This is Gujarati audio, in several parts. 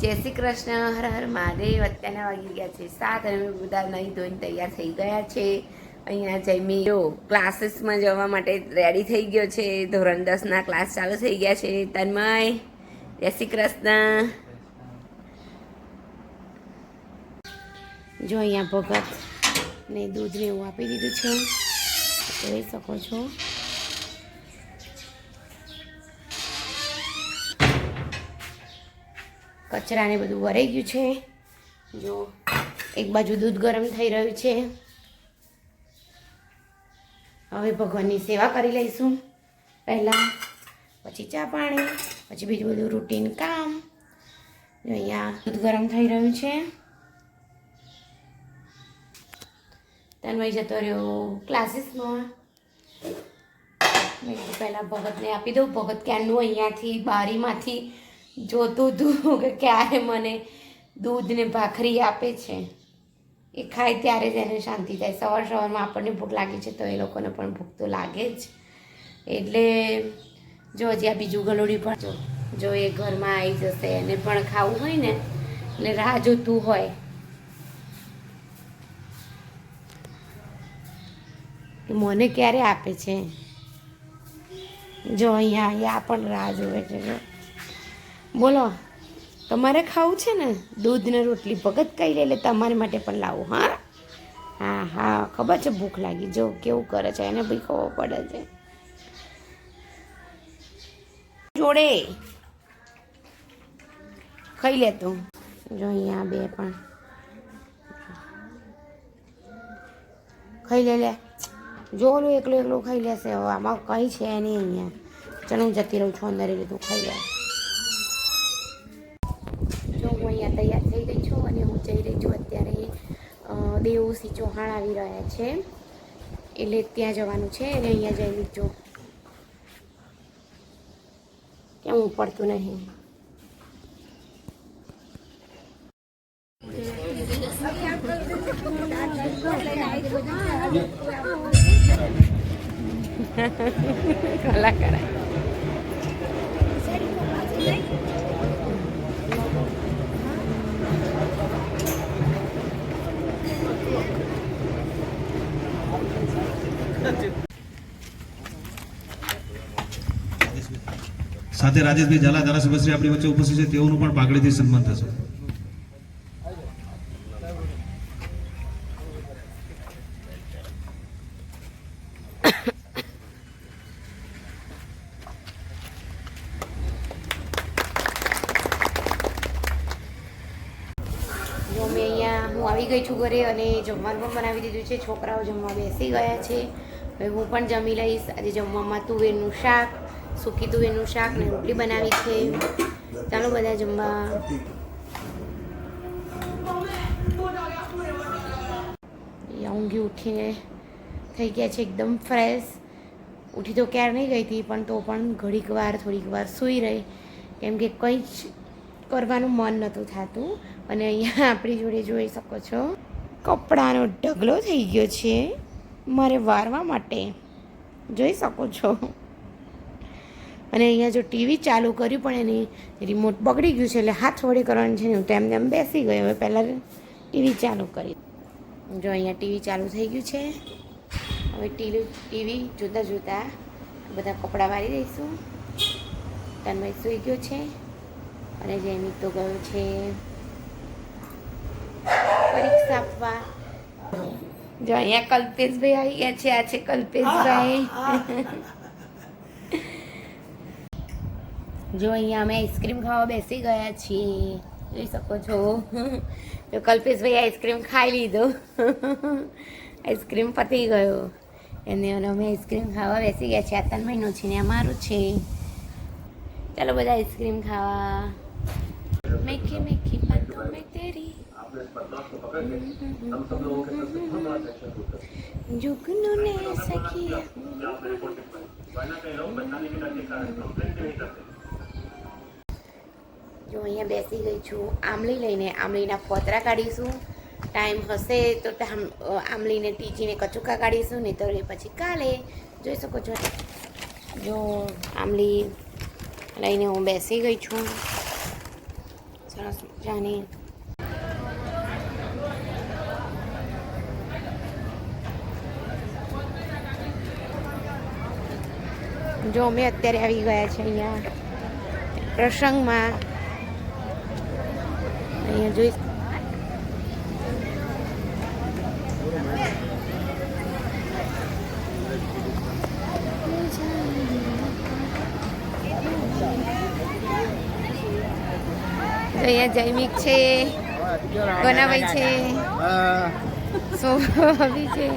જય શ્રી કૃષ્ણ, હર હર મહાદેવ. અત્યારના વાગી ગયા છે સાત અને બધા નહીં ધોઈને તૈયાર થઈ ગયા છે. અહીંયા જઈમી જો ક્લાસીસમાં જવા માટે રેડી થઈ ગયો છે. ધોરણ દસના ક્લાસ ચાલુ થઈ ગયા છે. તન્મય, જય શ્રી કૃષ્ણ. જો અહીંયા ભગત ને દૂધને હું આપી દીધું છે. જોઈ શકો છો. કચરાને બધું વરાઈ ગયું છે. જો, એક બાજુ દૂધ ગરમ થઈ રહ્યું છે. હવે ભગવાનની સેવા કરી લઈશું. પહેલાં, પછી ચા પાણી, પછી બીજું બધું રૂટીન કામ. અહીંયા દૂધ ગરમ થઈ રહ્યું છે. તન્મય જતો રહ્યો ક્લાસીસમાં. પહેલાં ભગતને આપી દઉં. ભગત ક્યારનું અહીંયાથી બારીમાંથી જોતું હતું કે ક્યારે મને દૂધ ને ભાખરી આપે છે, એ ખાય ત્યારે જ એને શાંતિ થાય. સવાર સવારમાં આપણને ભૂખ લાગે છે તો એ લોકોને પણ ભૂખ તો લાગે જ. એટલે જો હજી આ બીજું ગલોડી પણ જો જો એ ઘરમાં આવી જશે, એને પણ ખાવું હોય ને, એટલે રાહ જોતું હોય. મને ક્યારે આપે છે? જો અહીંયા અહીંયા પણ રાહ જોવે છે બોલો, તમારે ખાવું છે ને? દૂધ ને રોટલી ભગત કઈ લે એટલે તમારી માટે પણ લાવું, હા? હા હા, ખબર છે, ભૂખ લાગી. જો, કેવું કરે છે, એને ભાઈ ખબર પડે છે. જોડે. ખાઈ લે તું. જો, અહીંયા બે પણ. ખાઈ લે લે. જો, ઓલું એકલું એકલું ખાઈ લેશે. હવે આમાં કંઈ છે નહીં અહીંયા. ચાલો જતી રહું છું, અંદર એટલે તું ખાઈ લે. દેવુસી ચૌહાણ આવી રહ્યા છે. એટલે ત્યાં જવાનું છે. એટલે અહીંયા જઈ લીધો કેમ ઉપડતું નહીં. કલાકાર. સાથે રાજેશભાઈ ઝાલા ધારાસભ્યશ્રી આપણી વચ્ચે ઉપસ્થિત છે, તેઓનું પણ પાઘડીથી સન્માન થશે. હું આવી ગઈ છું ઘરે અને જમવાનું પણ બનાવી દીધું છે. છોકરાઓ જમવા બેસી ગયા છે. હવે હું પણ જમી લઈશ. આજે જમવામાં તુવેરનું શાક સૂકી તુવેરનું શાક ને રોટલી બનાવી છે. ચાલો બધા જમવા. ઊંઘી ઉઠીને થઈ ગયા છે એકદમ ફ્રેશ. ઉઠી તો ક્યારે નહીં ગઈ હતી, પણ તો પણ ઘડીક વાર, થોડીક વાર સૂઈ રહી. કેમ કે કંઈ જ કરવાનું મન નહોતું થતું. અને અહીંયા આપણી જોડે જોઈ શકો છો, કપડાનો ઢગલો થઈ ગયો છે. મારે વારવા માટે. જોઈ શકો છો. અને અહીંયા જો ટીવી ચાલુ કર્યું પણ એની રિમોટ બગડી ગયું છે એટલે હાથ વળી કરવાનું છે ને હું તેમ તેમ બેસી ગઈ. હવે પહેલાં ટીવી ચાલુ કરી. જો અહીંયા ટીવી ચાલુ થઈ ગયું છે. હવે ટીવી ટીવી જોતાં જોતાં બધા કપડાં વાળી દઈશું. તન્મય સૂઈ ગયો છે. અને જૈમિક તો ગયો છે. પરીક્ષા આપવા. જો અહીંયા કલ્પેશભાઈ આવી ગયા છે. આ છે કલ્પેશભાઈ. જો અહીંયા અમે આઈસ્ક્રીમ ખાવા બેસી ગયા છીએ જોઈ શકો છો તો કલ્પેશભાઈ આઈસ્ક્રીમ ખાઈ લીધો આઈસ્ક્રીમ પતી ગયો એને અને અમે આઈસ્ક્રીમ ખાવા બેસી ગયા છે આ ત્રણ મહિનો છે ને અમારું છે ચાલો બધા આઈસ્ક્રીમ ખાવા મીઠી મીઠી બાતોं में तेरी जुगनू ने सखिया જો અહીંયા બેસી ગઈ છું આમલી લઈને આમલીના ફોતરા કાઢીશું. ટાઈમ હશે તો આંબલીને ટીચીને કચુકા કાઢીશું, નહીં તો એ પછી કાલે. જોઈ શકો છો. જો આમલી લઈને હું બેસી ગઈ છું. સરસ મજાની. જો અમે અત્યારે આવી ગયા છે અહીંયા પ્રસંગમાં. અહીંયા જોઈ અહીંયા જૈમિક છે ગનાભાઈ છે. સોભાભી છે.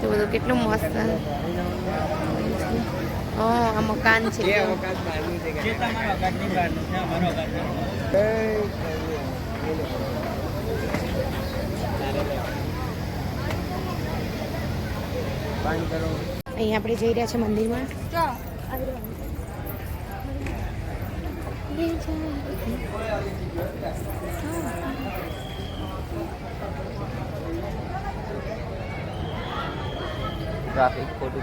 તો બધું કેટલું મસ્ત. ઓ આ મકાન છે અહીંયા આપણે જઈ રહ્યા છે મંદિરમાં ટ્રાફિક ખોટું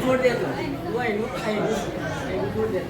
છોડી દે તું છોડી દે